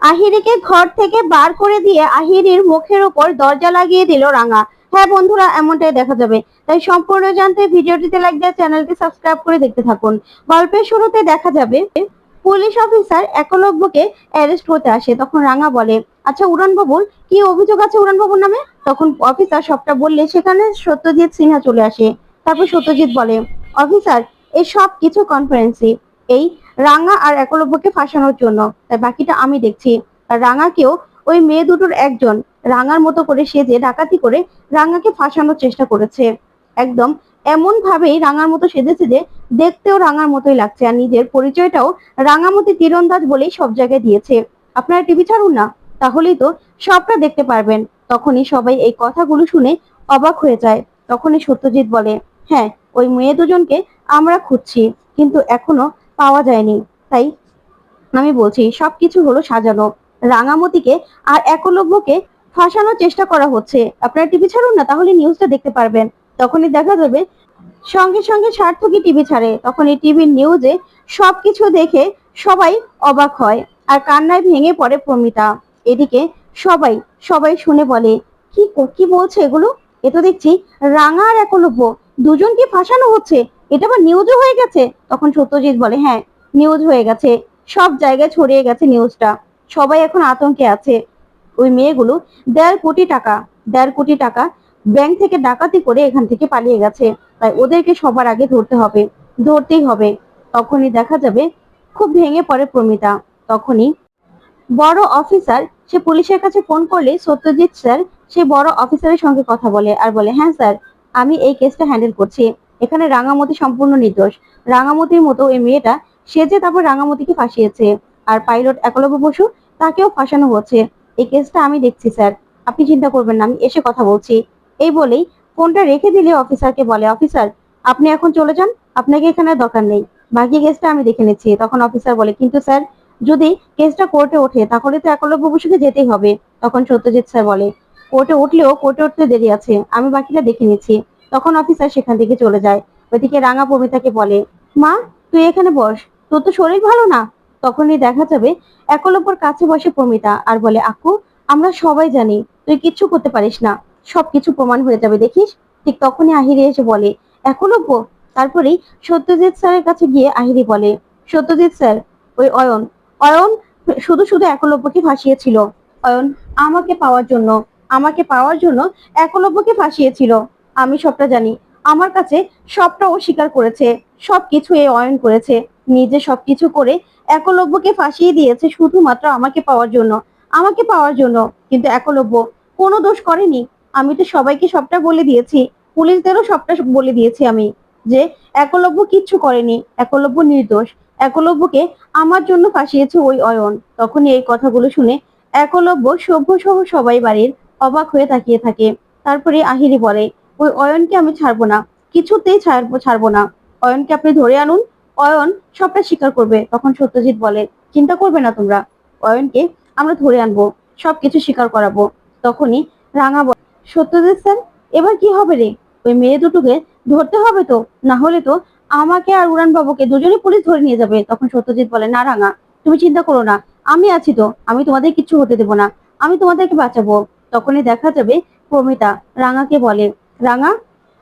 আহিরিকে ঘর থেকে বার করে দিয়ে আহিরির মুখের উপর দরজা লাগিয়ে দিল রাঙা। হ্যাঁ বন্ধুরা, এমনটাই দেখা যাবে। তাই সম্পূর্ণ জানতে ভিডিওটিতে লাইক দিয়ে চ্যানেলটি সাবস্ক্রাইব করে দেখতে থাকুন। গল্পের শুরুতে দেখা যাবে, পুলিশ অফিসার একলব্যকে অ্যারেস্ট করতে আসে। তখন রাঙা বলে আচ্ছা উড়ান বাবুর কি অভিযোগ আছে উড়ান বাবুর নামে? তখন অফিসার সবটা বললে, সেখানে সত্যজিৎ সিনহা চলে আসে। তারপর সত্যজিৎ বলে, অফিসার এই সব কিছু কনফারেন্সি এই রাঙা আর একলব্যকে ফাঁসানোর জন্য। তাই বাকিটা আমি দেখছি। রাঙাকেও ওই মেয়ে দুটোর একজন রাঙার মতো করে সেজে ডাকাতি করে রাঙাকে ফাঁসানোর চেষ্টা করেছে। একদম এমন ভাবেই রাঙার মতো সেজেছে যে দেখতেও রাঙার মতোই লাগছে। আর নিজের পরিচয়টাও রাঙামতি তীরন্দাজ বলেই সব জায়গায় দিয়েছে। আপনারা টিভি ছাড়ুন না? তাহলেই তো সবটা দেখতে পারবেন। তখনই সবাই এই কথাগুলো শুনে অবাক হয়ে যায়। তখনই সত্যজিৎ বলে হ্যাঁ ওই মেয়ে দুজনকে আমরা খুঁজছি। কিন্তু এখনও পাওয়া যায়নি। তাই আমি বলছি, সবকিছু হলো সাজানো। রাঙামতিকে আর একলব্যকে ফাঁসানোর চেষ্টা করা হচ্ছে। আপনারা টিভি ছাড়ুন না, তাহলে নিউজটা দেখতে পারবেন। তখনই দেখা যাবে, সঙ্গে সঙ্গে সার্থকই টিভি ছাড়ে। তখন এই টিভির নিউজে সবকিছু দেখে সবাই অবাক হয় আর কান্নায় ভেঙে পড়ে প্রমিতা। এদিকে সবাই সবাই শুনে বলে, কি কি বলছে এগুলো? এ তো দেখছি, রাঙা আর একলব্য, দুজনকে ফাঁসানো হচ্ছে। এটা আবার নিউজও হয়ে গেছে। তখন সত্যজিৎ বলে হ্যাঁ নিউজ হয়ে গেছে। সব জায়গায় ছড়িয়ে গেছে নিউজটা সবাই এখন আতঙ্কে আছে। ওই মেয়েগুলো দেড় কোটি টাকা, দেড় কোটি টাকা ব্যাংক থেকে ডাকাতি করে এখান থেকে পালিয়ে গেছে। তাই ওদেরকে সবার আগে ধরতে হবে, ধরতেই হবে। তখনই দেখা যাবে, খুব ভেঙে পড়ে প্রমিতা। তখনই বড় অফিসার সে পুলিশের কাছে ফোন করলে সত্যজিৎ স্যার সে বড় অফিসারের সঙ্গে কথা বলে আর বলে হ্যাঁ স্যার আমি এই কেসটা হ্যান্ডেল করছি। এখানে রাঙামতি সম্পূর্ণ নির্দোষ। রাঙামতির মতো এই মেয়েটা সে যে তারপর রাঙামতিকে ফাঁসিয়েছে। আর পাইলট একলব্য বসু তাকেও ফাঁসানো হচ্ছে। এই কেসটা আমি দেখছি, স্যার। আপনি চিন্তা করবেন না, আমি এসে কথা বলছি। এই বলেই ফোনটা রেখে দিলে অফিসারকে বলে, অফিসার, আপনি এখন চলে যান, আপনাকে এখানে দরকার নেই। বাকি কেসটা আমি দেখে নিচ্ছি। তখন অফিসার বলে, কিন্তু, স্যার, যদি কেসটা কোর্টে ওঠে, তাহলে তো একলব্য বসুকে যেতেই হবে। তখন সত্যজিৎ স্যার বলে, কোর্টে উঠলেও কোর্টে উঠতে দেরি আছে, আমি বাকিটা দেখে নিচ্ছি। তখন অফিসার সেখান থেকে চলে যায়। ওইদিকে রাঙা প্রমিতাকে বলে, মা, তুই এখানে বস, তোর তো শরীর ভালো না? তখনই দেখা যাবে একলব্যর কাছে বসে প্রমিতা আর বলে, আকু, আমরা সবাই জানি তুই কিচ্ছু করতে পারিস না, সবকিছু প্রমাণ হয়ে যাবে, দেখিস? ঠিক তখনই আহিরি এসে বলে একলব্য তারপরেই সত্যজিৎ স্যারের কাছে গিয়ে আহিরি বলে, সত্যজিৎ স্যার, ওই অয়ন অয়ন শুধু শুধু একলব্যকে ফাঁসিয়েছিল। অয়ন, আমাকে পাওয়ার জন্য, আমাকে পাওয়ার জন্য একলব্যকে ফাঁসিয়েছিল। আমি সবটা জানি। আমার কাছে সবটা স্বীকার করেছে সবকিছু এই অয়ন করেছে, নিজে সবকিছু করে একলব্যকে ফাঁসিয়ে দিয়েছে শুধুমাত্র আমাকে পাওয়ার জন্য। আমাকে পাওয়ার জন্য, কিন্তু একলব্য কোনো দোষ করেনি। আমি তো সবাইকে সবটা বলে দিয়েছি, পুলিশদেরও সবটা বলে দিয়েছি আমি যে একলব্য কিচ্ছু করেনি, একলব্য নির্দোষ। একলব্যকে আমার জন্য ফাঁসিয়েছে ওই অয়ন। তখনই এই কথাগুলো শুনে একলব্য সভ্য সহ সবাই বাড়ির অবাক হয়ে তাকিয়ে থাকে। তারপরে আহিরি বলে ওই অয়নকে আমি ছাড়বো না। কিছুতেই ছাড়বো ছাড়বো না। অয়নকে আপনি ধরে আনুন। অয়ন সবটা স্বীকার করবে, তখন সত্যজিৎ বলে, চিন্তা করবে না তোমরা। অয়নকে আমরা ধরে আনব, সবকিছু স্বীকার করাবো। তখনই রাঙা বলে, সত্যজিৎ স্যার, এবার কি হবে রে? ওই মেয়ে দুটোকে ধরতে হবে তো? না হলে তো আমাকে আর উড়ান বাবুকে দুজনে পুলিশ ধরে নিয়ে যাবে। তখন সত্যজিৎ বলে, না রাঙা, তুমি চিন্তা করো না। আমি আছি তো। আমি তোমাদের কিচ্ছু হতে দেবো না। আমি তোমাদেরকে বাঁচাবো। তখনই দেখা যাবে প্রমিতা রাঙাকে বলে রাঙা,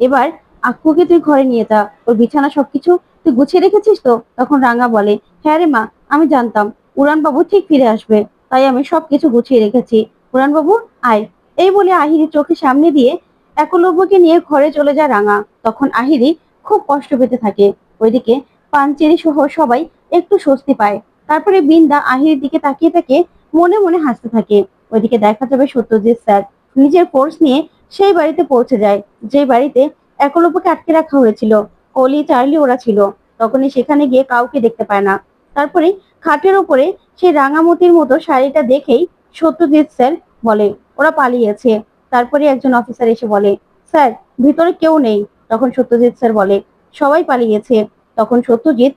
এবার আক্কুকে তুই ঘরে নিয়ে যা। ওর বিছানা সবকিছু তুই গুছিয়ে রেখেছিস তো? তখন রাঙা বলে হ্যাঁ রে মা, আমি জানতাম। উড়ান বাবু ঠিক ফিরে আসবে। তাই আমি সবকিছু গুছিয়ে রেখেছি। উড়ান বাবু আয়। এই বলে আহিরি চোখের সামনে দিয়ে একলব্যকে নিয়ে ঘরে চলে যায় রাঙা। তখন আহিরি খুব কষ্ট পেতে থাকে। ওইদিকে পাঞ্চেরি সহ সবাই একটু স্বস্তি পায়। তারপরে বিন্দা আহিরির দিকে তাকিয়ে তাকে মনে মনে হাসতে থাকে। ওইদিকে দেখা যাবে সত্যজিৎ স্যার। নিজের কোর্স নিয়ে সেই বাড়িতে পৌঁছে যায়। যে বাড়িতে একলব্যকে আটকে রাখা হয়েছিল। কলি, চার্লি ওরা ছিল। তখনই সেখানে গিয়ে কাউকে দেখতে পায় না। তারপরে খাটের ওপরে সেই রাঙামতির মতো শাড়িটা দেখেই সত্যজিৎ স্যার বলে, ওরা পালিয়েছে। তারপরে একজন অফিসার এসে বলে, স্যার, ভিতরে কেউ নেই। তখন সত্যজিৎ স্যার বলে, সবাই পালিয়েছে। তখন সত্যজিৎ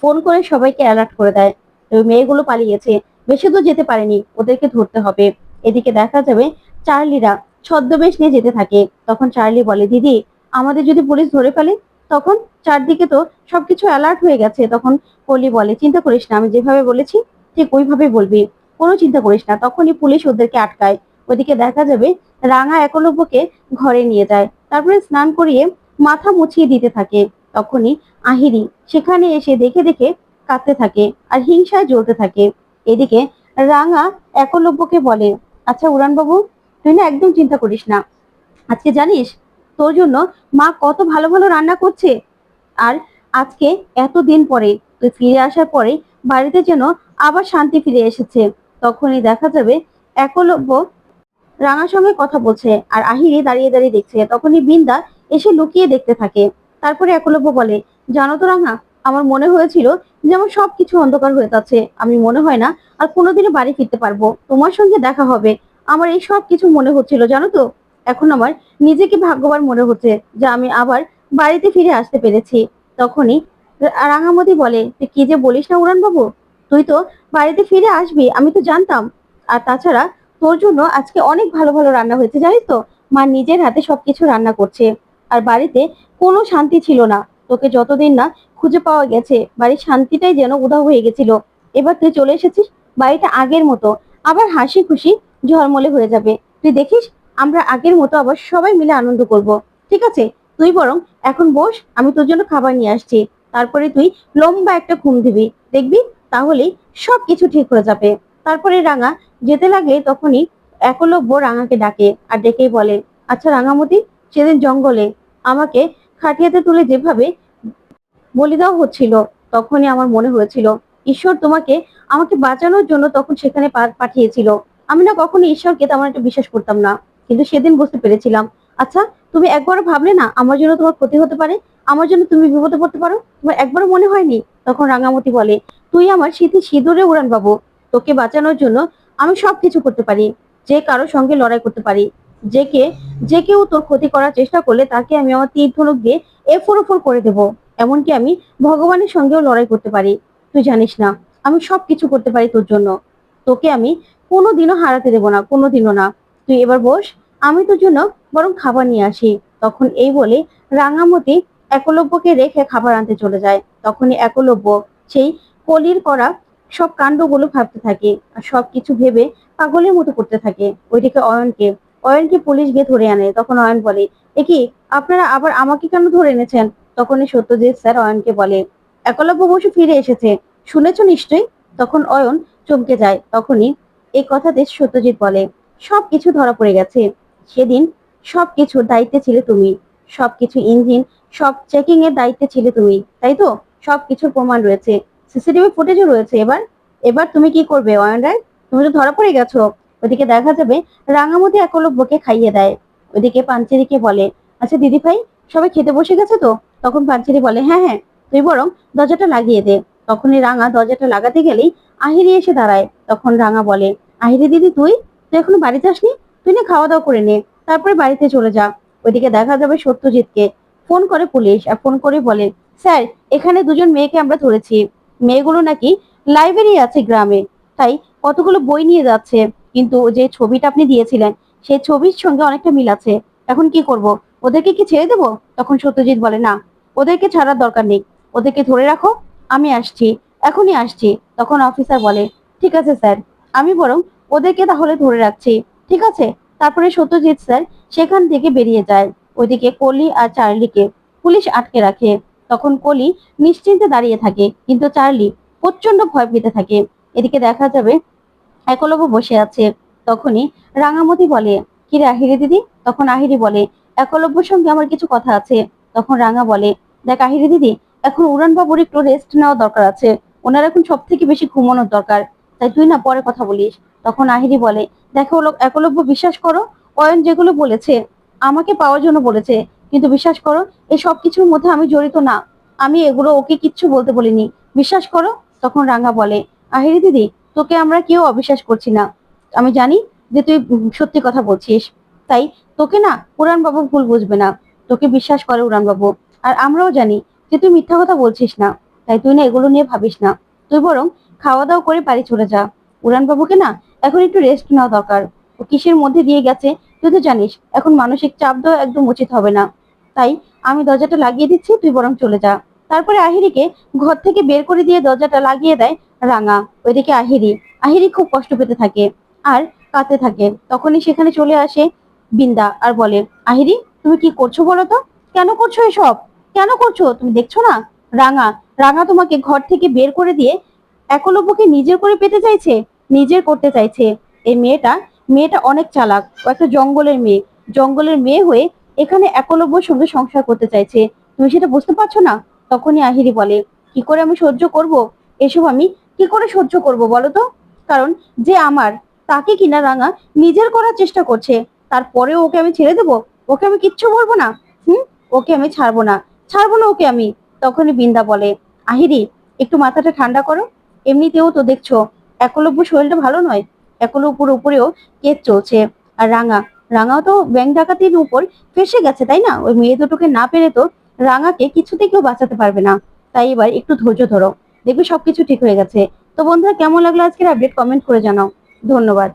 ফোন করে সবাইকে অ্যালার্ট করে দেয়, ওই মেয়েগুলো পালিয়েছে। বেশি দূর যেতে পারেনি। ওদেরকে ধরতে হবে। এদিকে দেখা যাবে চার্লিরা ছদ্মবেশ নিয়ে যেতে থাকে। তখন চার্লি বলে, দিদি, আমাদের যদি পুলিশ ধরে ফেলে, তখন চারদিকে তো সবকিছু অ্যালার্ট হয়ে গেছে। তখন কলি বলে, চিন্তা করিস না, আমি যেভাবে বলেছি, ঠিক ওইভাবে বলবি। কোনো চিন্তা করিস না, তখনই পুলিশ ওদেরকে আটকায়। ওদিকে দেখা যাবে রাঙা একলব্যকে ঘরে নিয়ে যায়। তারপরে স্নান করিয়ে মাথা মুছিয়ে দিতে থাকে। তখনই আহিরি সেখানে এসে দেখে দেখে কাঁদতে থাকে আর হিংসায় জ্বলতে থাকে। এদিকে রাঙা একলব্যকে বলে আচ্ছা উড়ানবাবু তুই না একদম চিন্তা করিস না। আজকে জানিস, তোর জন্য মা কত ভালো ভালো রান্না করছে। আর আজকে এতদিন পরে, তুই ফিরে আসার পরে বাড়িতে যেন আবার শান্তি ফিরে এসেছে। তখনই দেখা যাবে একলব্য রাঙার সঙ্গে কথা বলছে আর আহিরি দাঁড়িয়ে দাঁড়িয়ে দেখছে। তখনই বিন্দা এসে লুকিয়ে দেখতে থাকে। তারপরে একলব্য বলে, জানো তো রাঙা, আমার মনে হয়েছিল যে আমার সবকিছু অন্ধকার হয়ে যাচ্ছে। আমি মনে হয় না আর কোনোদিনও বাড়ি ফিরতে পারব। তোমার সঙ্গে দেখা হবে। আমার এই সব কিছু মনে হচ্ছিল, জানো তো? এখন আমার নিজেকে ভাগ্যবান মনে হচ্ছে যে আমি আবার বাড়িতে ফিরে আসতে পেরেছি। তখনই রাঙামতি বলে তুই কি যে বলিস না উড়ান বাবু তুই তো বাড়িতে ফিরে আসবি, আমি তো জানতাম। আর তাছাড়া তোর জন্য আজকে অনেক ভালো ভালো রান্না হয়েছে, জানিস তো? মা নিজের হাতে সবকিছু রান্না করছে। আর বাড়িতে কোনো শান্তি ছিল না। তোকে যতদিন না খুঁজে পাওয়া গেছে, বাড়ির শান্তিটাই যেন উধাও হয়ে গেছিল। এবার তুই চলে এসেছিস বাড়িটা আগের মতো। আবার হাসি খুশি ঝলমলে হয়ে যাবে। তুই দেখিস, আমরা আগের মতো আবার সবাই মিলে আনন্দ করব। ঠিক আছে? তুই বরং এখন বস, আমি তোর জন্য খাবার নিয়ে আসছি। তারপরে তুই লম্বা একটা ঘুম দিবি। দেখবি, তাহলেই সব কিছু ঠিক হয়ে যাবে। তারপরে রাঙা যেতে লাগে তখনই একলব্য রাঙাকে ডাকে আর ডেকেই বলে আচ্ছা রাঙামতি, সেদিন জঙ্গলে আমাকে খাটিয়াতে তুলে যেভাবে বলি দেওয়া হচ্ছিল, তখনই আমার মনে হয়েছিল, ঈশ্বর তোমাকে আমাকে বাঁচানোর জন্য তখন সেখানে পাঠিয়েছিল আমি না কখনো ঈশ্বরকে তেমন একটা বিশ্বাস করতাম না। কিন্তু সেদিন বুঝতে পেরেছিলাম। আচ্ছা তুমি একবারও ভাবলে না আমার জন্য তোমার ক্ষতি হতে পারে? আমার জন্য তুমি বিপদে পড়তে পারো? তোমার একবারও মনে হয়নি? তখন রাঙামতি বলে, তুই আমার স্মৃতি সিঁদুরে উড়ান বাবু। তোকে বাঁচানোর জন্য আমি সবকিছু করতে পারি। যে কারোর সঙ্গে লড়াই করতে পারি। যে কে, যে কেউ তোর ক্ষতি করার চেষ্টা করলে তাকে আমি আমার তীর ধনুক দিয়ে এফোর ওফোর করে দেবো। এমনকি আমি ভগবানের সঙ্গেও লড়াই করতে পারি। তুই জানিস না, আমি সব কিছু করতে পারি তোর জন্য। তোকে আমি কোনোদিনও হারাতে দেবো না, কোনোদিনও না। তুই এবার বস, আমি তোর জন্য বরং খাবার নিয়ে আসি। তখন এই বলে রাঙামতি একলব্যকে রেখে খাবার আনতে চলে যায়। তখনই একলব্য সেই কলির করা সব কাণ্ডগুলো ভাবতে থাকে আর সব কিছু ভেবে পাগলের মতো করতে থাকে। ওইদিকে অয়নকে অয়নকে পুলিশ গিয়ে ধরে আনে। তখন অয়ন বলে, এ কি, আপনারা আবার আমাকে কেন ধরে এনেছেন? তখনই সত্যজিৎ স্যার অয়নকে বলে, একলব্য বসু ফিরে এসেছে। শুনেছ নিশ্চয়ই? তখন অয়ন চমকে যায়। তখনই এই কথাতে সত্যজিৎ বলে, সবকিছু ধরা পড়ে গেছে। সেদিন সবকিছুর দায়িত্বে ছিলে তুমি। সবকিছু ইঞ্জিন, সব চেকিং এর দায়িত্বে ছিলে তুমি, তাই তো? সবকিছুর প্রমাণ রয়েছে। সিসিটিভি ফুটেজও রয়েছে এবার। এবার তুমি কি করবে, অয়ন রায়? তুমি তো ধরা পড়ে গেছো। ওদিকে দেখা যাবে রাঙামতি একলব্যকে খাইয়ে দেয়। ওদিকে পাঞ্চেরিকে বলে আচ্ছা দিদি ভাই, সবাই খেতে বসে গেছে তো? তখন পাঞ্চেরি বলে হ্যাঁ হ্যাঁ তুই বরং দরজাটা লাগিয়ে দে। তখনই রাঙা দরজাটা লাগাতে গেলেই আহিরি এসে দাঁড়ায়। তখন রাঙা বলে আহিরি দিদি তুই তুই এখনও বাড়িতে আসনি? তুই না খাওয়া দাওয়া করে নে, তারপরে বাড়িতে চলে যা। ওইদিকে দেখা যাবে সত্যজিৎকে। ফোন করে পুলিশ আর ফোন করে বলে, স্যার, এখানে দুজন মেয়েকে আমরা ধরেছি। মেয়েগুলো নাকি লাইব্রেরি আছে গ্রামে। তাই কতগুলো বই নিয়ে যাচ্ছে। কিন্তু যে ছবিটা আপনি দিয়েছিলেন সেই ছবির সঙ্গে অনেকটা মিল আছে। এখন কি করব? ওদেরকে কি ছেড়ে দেবো? তখন সত্যজিৎ বলে, না, ওদেরকে ছাড়ার দরকার নেই। ওদেরকে ধরে রাখো, আমি আসছি। এখনই আসছি। তখন অফিসার বলে, ঠিক আছে, স্যার। আমি বরং ওদেরকে তাহলে ধরে রাখছি। ঠিক আছে? তারপরে সত্যজিৎ স্যার সেখান থেকে বেরিয়ে যায়। ওইদিকে কলি আর চার্লিকে পুলিশ আটকে রাখে। তখন কলি নিশ্চিন্তে দাঁড়িয়ে থাকে, কিন্তু চার্লি প্রচণ্ড ভয় পেতে থাকে। এদিকে দেখা যাবে একলব্য বসে আছে। তখনই রাঙামতি বলে, কি রে আহিরি দিদি? তখন আহিরি বলে, একলব্যর সঙ্গে আমার কিছু কথা আছে। তখন রাঙা বলে, দেখ আহিরি দিদি, এখন উড়ান বাবুর একটু রেস্ট নেওয়া দরকার আছে। ওনার এখন সব থেকে বেশি ঘুমানোর দরকার। তাই তুই না পরে কথা বলিস। তখন আহিরি বলে, দেখো ওলো- একলব্য বিশ্বাস করো, অয়ন যেগুলো বলেছে, আমাকে পাওয়ার জন্য বলেছে, কিন্তু বিশ্বাস করো, এই সব কিছুর মধ্যে আমি জড়িত না। আমি এগুলো ওকে কিচ্ছু বলতে বলিনি। বিশ্বাস করো? তখন রাঙা বলে, আহিরি দিদি, তোকে আমরা কেউ অবিশ্বাস করছি না। আমি জানি যে তুই সত্যি কথা বলছিস। তাই তোকে না উড়ান বাবু ভুল বুঝবে না। তোকে বিশ্বাস করে উড়ান বাবু আর আমরাও জানি যে তুই মিথ্যা কথা বলছিস না। তাই তুই না এগুলো নিয়ে ভাবিস না। তুই বরং খাওয়া দাওয়া করে বাড়ি চলে যা। উড়ান বাবুকে না এখন একটু রেস্ট নেওয়া দরকার। ও কিসের মধ্যে দিয়ে গেছে তুই তো জানিস, এখন মানসিক চাপ দেওয়া একদম উচিত হবে না। তাই আমি দরজাটা লাগিয়ে দিচ্ছি, তুই বরং চলে যা। তারপরে আহিরিকে ঘর থেকে বের করে দিয়ে দরজাটা লাগিয়ে দেয় রাঙা। ওইদিকে আহিরি। আহিরি খুব কষ্ট পেতে থাকে আর কাঁদতে থাকে। তখনই সেখানে চলে আসে বিন্দা আর বলে, আহিরি, তুমি কি করছ বলো তো? কেন করছ এসব? কেন করছ? তুমি দেখছ না? রাঙা রাঙা তোমাকে ঘর থেকে বের করে দিয়ে একলব্যকে নিজের করে পেতে চাইছে? নিজের করতে চাইছে। এই মেয়েটা মেয়েটা অনেক চালাক ও একটা জঙ্গলের মেয়ে। জঙ্গলের মেয়ে হয়ে এখানে একলব্যর সঙ্গে সংসার করতে চাইছে। তুমি সেটা বুঝতে পারছ না? তখনই আহিরি বলে, কি করে আমি সহ্য করব? এসব আমি কি করে সহ্য করব বলো তো? কারণ যে আমার, তাকে কিনা রাঙা নিজের করার চেষ্টা করছে। তারপরেও ওকে আমি ছেড়ে দেবো? ওকে আমি কিচ্ছু বলব না? হুম? ওকে আমি ছাড়বো না। ছাড়বো না ওকে আমি? তখনই বিন্দা বলে, আহিরি, একটু মাথাটা ঠান্ডা করো। এমনিতেও তো দেখছ, একলব্য শরীরটা ভালো নয়, একলব্যর উপরেও কেস চলছে। আর রাঙা, রাঙাও তো ব্যাংক ডাকাতির উপর ফেসে গেছে, তাই না? ওই মেয়ে দুটোকে না পেরে তো রাঙাকে কিছুতে কেউ বাঁচাতে পারবে না। তাই এবার একটু ধৈর্য ধরো, দেখবে সবকিছু ঠিক হয়ে গেছে। তো বন্ধুরা, কেমন লাগল আজকের আপডেট কমেন্ট করে জানাও। ধন্যবাদ।